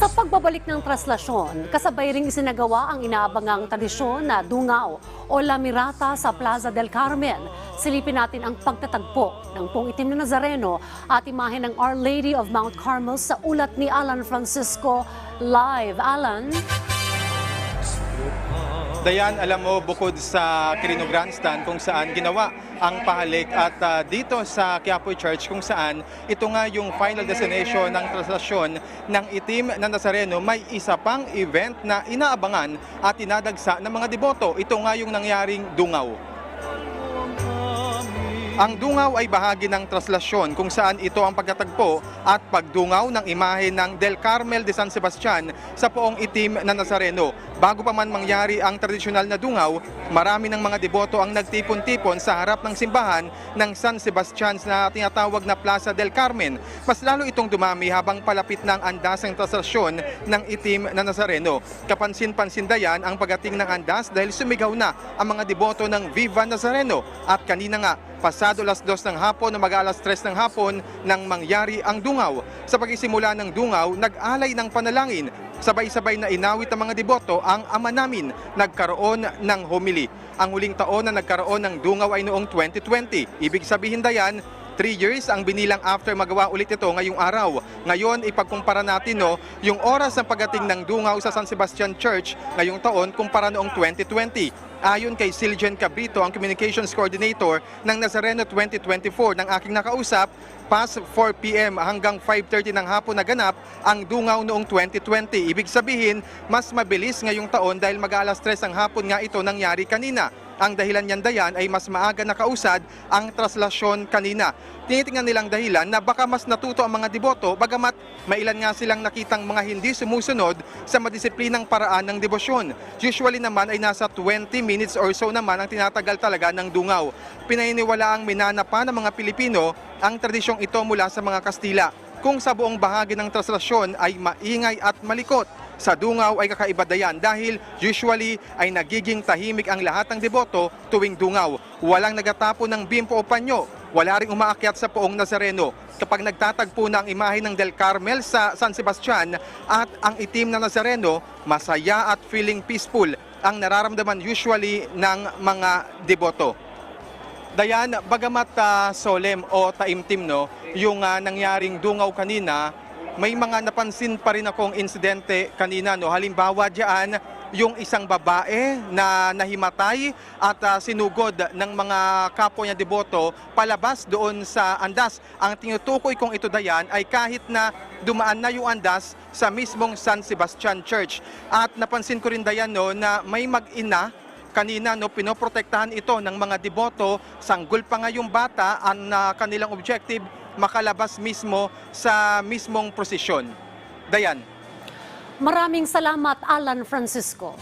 Sa pagbabalik ng traslasyon, kasabay ring isinagawa ang inaabangang tradisyon na dungaw o lamirata sa Plaza del Carmen. Silipin natin ang pagtatagpo ng pong itim na Nazareno at imahe ng Our Lady of Mount Carmel sa ulat ni Alan Francisco live. Alan? Dayan, alam mo, bukod sa Quirino Grandstand kung saan ginawa ang pahalik at ah, dito sa Quiapo Church kung saan ito nga yung final destination ng traslasyon ng itim na Nazareno, may isa pang event na inaabangan at inadagsa ng mga deboto. Ito nga yung nangyaring dungaw. Ang dungaw ay bahagi ng traslasyon kung saan ito ang pagkatagpo at pagdungaw ng imahe ng Del Carmel de San Sebastian sa poong itim na Nazareno. Bago pa man mangyari ang tradisyonal na dungaw, marami ng mga deboto ang nagtipon-tipon sa harap ng simbahan ng San Sebastian na tinatawag na Plaza del Carmen. Mas lalo itong dumami habang palapit ng andas ng traslasyon ng itim na Nazareno. Kapansin-pansin dayan ang pagating ng andas dahil sumigaw na ang mga deboto ng Viva Nazareno at kanina nga pasado alas dos ng hapon na mag alas tres ng hapon nang mangyari ang dungaw. Sa pagsisimula ng dungaw, nag-alay ng panalangin. Sabay-sabay na inawit ang mga deboto ang ama namin. Nagkaroon ng homily. Ang huling taon na nagkaroon ng dungaw ay noong 2020. Ibig sabihin dayan, 3 years ang binilang after magawa ulit ito ngayong araw. Ngayon, ipagkumpara natin no, yung oras ng pagating ng dungaw sa San Sebastian Church ngayong taon kumpara noong 2020. Ayon kay Siljen Cabrito, ang Communications Coordinator ng Nazareno 2024 ng aking nakausap, past 4 p.m. hanggang 5.30 ng hapon naganap ang dungaw noong 2020. Ibig sabihin, mas mabilis ngayong taon dahil mag-alas 3 ang hapon nga ito nangyari kanina. Ang dahilan niyan dayan ay mas maaga nakausad ang traslasyon kanina. Tinitingnan nilang dahilan na baka mas natuto ang mga deboto bagamat mailan nga silang nakitang mga hindi sumusunod sa madisiplinang paraan ng debosyon. Usually naman ay nasa 20 minutes or so naman ang tinatagal talaga ng dungaw. Pinaniniwala ang minana pa ng mga Pilipino ang tradisyong ito mula sa mga Kastila kung sa buong bahagi ng traslasyon ay maingay at malikot. Sa dungaw ay kakaiba dayan dahil usually ay nagiging tahimik ang lahat ng deboto tuwing dungaw. Walang nagatapon ng bimpo o panyo. Wala ring umaakyat sa poong Nazareno. Kapag nagtatagpo na ang imahe ng Del Carmel sa San Sebastian at ang itim na Nazareno, masaya at feeling peaceful ang nararamdaman usually ng mga deboto. Dayan, bagamat ah, solemn o taimtim no, yung ah, nangyaring dungaw kanina, may mga napansin pa rin akong insidente kanina no. Halimbawa diyan, yung isang babae na nahimatay at ah, sinugod ng mga kapwa niya deboto palabas doon sa andas. Ang tinutukoy kong ito dayan ay kahit na dumaan na yung andas sa mismong San Sebastian Church. At napansin ko rin dayan no na may mag-ina kanina no pinoprotektahan ito ng mga deboto sanggol pa nga yung bata ang ah, kanilang objective makalabas mismo sa mismong prosesyon. Dayan. Maraming salamat, Alan Francisco.